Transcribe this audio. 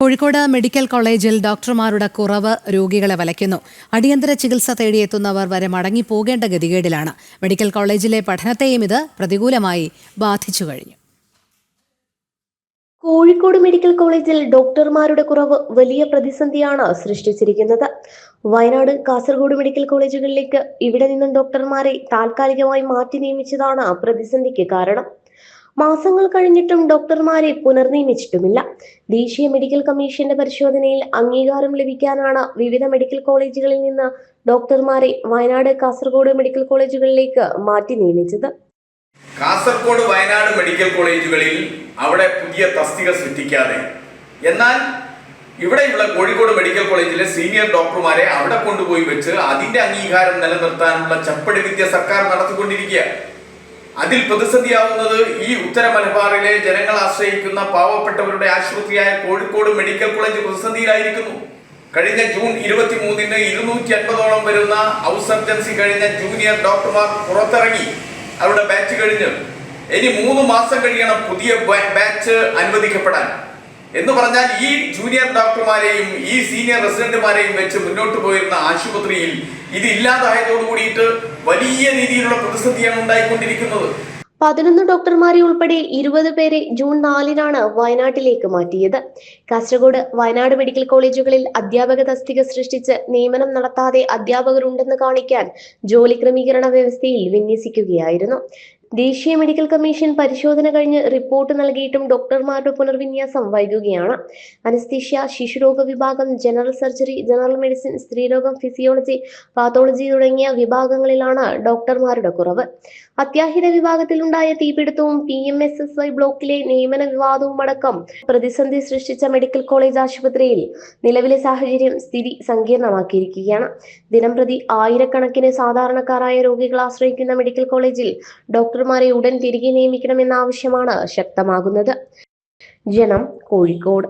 Kozhikode medical കോളേജിൽ ഡോക്ടർമാരുടെ കുറവ് രോഗികളെ വലയ്ക്കുന്നു. അടിയന്തര ചികിത്സ തേടിയെത്തുന്നവർ വരെ മടങ്ങിപ്പോകേണ്ട ഗതികേടിലാണ്. മെഡിക്കൽ കോളേജിലെ പഠനത്തെയും ഇത് പ്രതികൂലമായി ബാധിച്ചു കഴിഞ്ഞു. കോഴിക്കോട് മെഡിക്കൽ കോളേജിൽ ഡോക്ടർമാരുടെ കുറവ് വലിയ പ്രതിസന്ധിയാണ് സൃഷ്ടിച്ചിരിക്കുന്നത്. വയനാട് കാസർഗോഡ് മെഡിക്കൽ കോളേജുകളിലേക്ക് ഇവിടെ നിന്നും ഡോക്ടർമാരെ താൽക്കാലികമായി മാറ്റി നിയമിച്ചതാണ് പ്രതിസന്ധിക്ക് കാരണം. മാസങ്ങൾ കഴിഞ്ഞിട്ടും ഡോക്ടർമാരെ പുനർനിയമിച്ചിട്ടുമില്ല. ദേശീയ മെഡിക്കൽ കമ്മീഷന്റെ പരിശോധനയിൽ അംഗീകാരം ലഭിക്കാനാണ് വിവിധ മെഡിക്കൽ കോളേജുകളിൽ നിന്ന് ഡോക്ടർമാരെ വയനാട് കാസർഗോഡ് മെഡിക്കൽ കോളേജുകളിലേക്ക് മാറ്റി നിയമിച്ചത്. കാസർഗോഡ് വയനാട് മെഡിക്കൽ കോളേജുകളിൽ അവിടെ പുതിയ തസ്തിക സൃഷ്ടിക്കാതെ. എന്നാൽ ഇവിടെയുള്ള കോഴിക്കോട് മെഡിക്കൽ കോളേജിലെ സീനിയർ ഡോക്ടർമാരെ അവിടെ കൊണ്ടുപോയി വെച്ച് അതിന്റെ അംഗീകാരം നിലനിർത്താനുള്ള ചപ്പടി വിദ്യ സർക്കാർ നടത്തിക്കൊണ്ടിരിക്കുക അതിൽ പ്രതിസന്ധിയാവുന്നത് ഈ ഉത്തര മലബാറിലെ ജനങ്ങൾ ആശ്രയിക്കുന്ന പാവപ്പെട്ടവരുടെ ആശുപത്രിയായ കോഴിക്കോട് മെഡിക്കൽ കോളേജ് പ്രതിസന്ധിയിലായിരിക്കുന്നു. കഴിഞ്ഞ ജൂൺ ഇരുപത്തി മൂന്നിന് ഇരുന്നൂറ്റി അൻപതോളം വരുന്ന ഔസർജൻസി കഴിഞ്ഞ ജൂനിയർ ഡോക്ടർമാർ പുറത്തിറങ്ങി. അവരുടെ ബാച്ച് കഴിഞ്ഞ്. ഇനി മൂന്ന് മാസം കഴിയണം പുതിയ ബാച്ച് അനുവദിക്കപ്പെടാൻ. എന്ന് പറഞ്ഞാൽ ഈ ജൂനിയർ ഡോക്ടർമാരെയും ഈ സീനിയർ റെസിഡന്റുമാരെയും വെച്ച് മുന്നോട്ട് പോയിരുന്ന ആശുപത്രിയിൽ ഇത് ഇല്ലാതായതോടുകൂടിയിട്ട് വലിയ രീതിയിലുള്ള പ്രതിസന്ധിയാണ് ഉണ്ടായിക്കൊണ്ടിരിക്കുന്നത്. പതിനൊന്ന് ഡോക്ടർമാരെ ഉൾപ്പെടെ ഇരുപത് പേരെ ജൂൺ നാലിനാണ് വയനാട്ടിലേക്ക് മാറ്റിയത്. കാസർഗോഡ് വയനാട് മെഡിക്കൽ കോളേജുകളിൽ അധ്യാപക തസ്തിക സൃഷ്ടിച്ച് നിയമനം നടത്താതെ അധ്യാപകരുണ്ടെന്ന് കാണിക്കാൻ ജോലി ക്രമീകരണ വ്യവസ്ഥയിൽ വിന്യസിക്കുകയായിരുന്നു. ദേശീയ മെഡിക്കൽ കമ്മീഷൻ പരിശോധന കഴിഞ്ഞ് റിപ്പോർട്ട് നൽകിയിട്ടും ഡോക്ടർമാരുടെ പുനർവിന്യാസം വൈകുകയാണ്. അനസ്തീഷ്യ ശിശുരോഗ വിഭാഗം ജനറൽ സർജറി ജനറൽ മെഡിസിൻ സ്ത്രീരോഗം ഫിസിയോളജി പാത്തോളജി തുടങ്ങിയ വിഭാഗങ്ങളിലാണ് ഡോക്ടർമാരുടെ കുറവ്. അത്യാഹിത വിഭാഗത്തിലുണ്ടായ തീപിടുത്തവും P M S S Y ബ്ലോക്കിലെ നിയമന വിവാദവും അടക്കം പ്രതിസന്ധി സൃഷ്ടിച്ച മെഡിക്കൽ കോളേജ് ആശുപത്രിയിൽ നിലവിലെ സാഹചര്യം സ്ഥിതി സങ്കീർണമാക്കിയിരിക്കുകയാണ്. ദിനംപ്രതി ആയിരക്കണക്കിന് സാധാരണക്കാരായ രോഗികൾ ആശ്രയിക്കുന്ന മെഡിക്കൽ കോളേജിൽ ഡോക്ടർമാരെ ഉടൻ തിരികെ നിയമിക്കണമെന്ന ആവശ്യമാണ് ശക്തമാകുന്നത്. ജനം കോഴിക്കോട്.